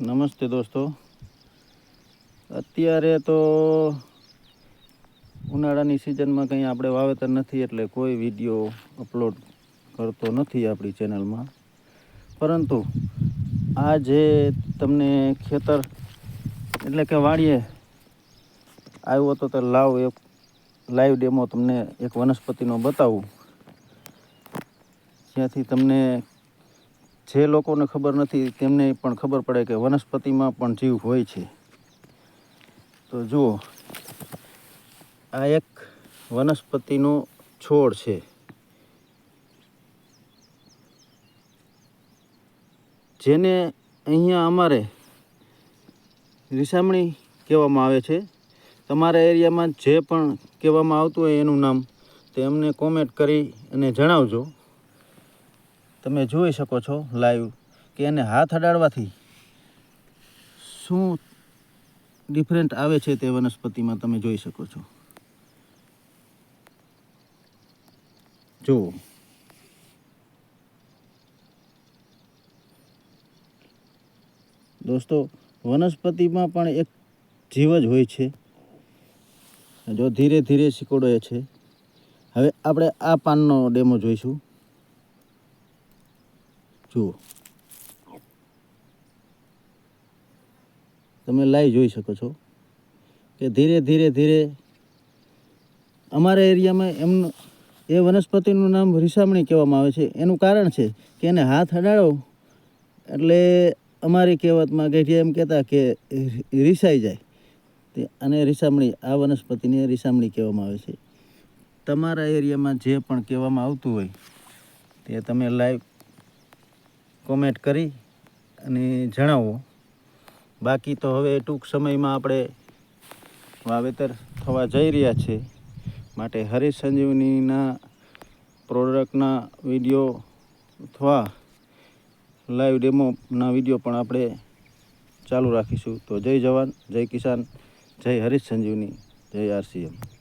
નમસ્તે દોસ્તો. અત્યારે તો ઉનાળાની સિઝનમાં કંઈ આપણે વાવેતર નથી એટલે કોઈ વીડિયો અપલોડ કરતો નથી આપણી ચેનલમાં. પરંતુ આ જે તમને ખેતર એટલે કે વાડીએ આવ્યો તો તે લાવ એક લાઈવ ડેમો તમને એક વનસ્પતિનો બતાવું. જ્યાંથી તમને જે લોકોને ખબર નથી, તેમને પણ ખબર પડે કે વનસ્પતિમાં પણ જીવ હોય છે. તો જુઓ, આ એક વનસ્પતિનો છોડ છે. જેને અહીંયા અમારે રીસામણી કહેવામાં આવે છે. તમારા એરિયામાં જે પણ કહેવામાં આવતું હોય એનું નામ, તે અમને કોમેન્ટ કરી અને જણાવજો. તમે જોઈ શકો છો લાઈવ કે એને હાથ અડાડવાથી શું ડિફરન્ટ આવે છે તે વનસ્પતિમાં તમે જોઈ શકો છો. જુઓ દોસ્તો, વનસ્પતિમાં પણ એક જીવ જ હોય છે. જો ધીરે ધીરે સિકોડો છે. હવે આપણે આ પાનનો ડેમો જોઈશું. જુઓ તમે લાઈવ જોઈ શકો છો કે ધીરે ધીરે ધીરે અમારા એરિયામાં એમનું એ વનસ્પતિનું નામ રીસામણી કહેવામાં આવે છે. એનું કારણ છે કે એને હાથ અડાડો એટલે અમારી કહેવતમાં ગઢિયા એમ કહેતા કે રીસાઈ જાય. તે અને રીસામણી, આ વનસ્પતિને રીસામણી કહેવામાં આવે છે. તમારા એરિયામાં જે પણ કહેવામાં આવતું હોય તે તમે લાઈવ કોમેન્ટ કરી અને જણાવો. બાકી તો હવે ટૂંક સમયમાં આપણે વાવેતર થવા જઈ રહ્યા છે. માટે હરીશ સંજીવનીના પ્રોડક્ટના વીડિયો અથવા લાઈવ ડેમોના વીડિયો પણ આપણે ચાલુ રાખીશું. તો જય જવાન, જય કિસાન, જય હરીશ સંજીવની, જય આરસીએમ.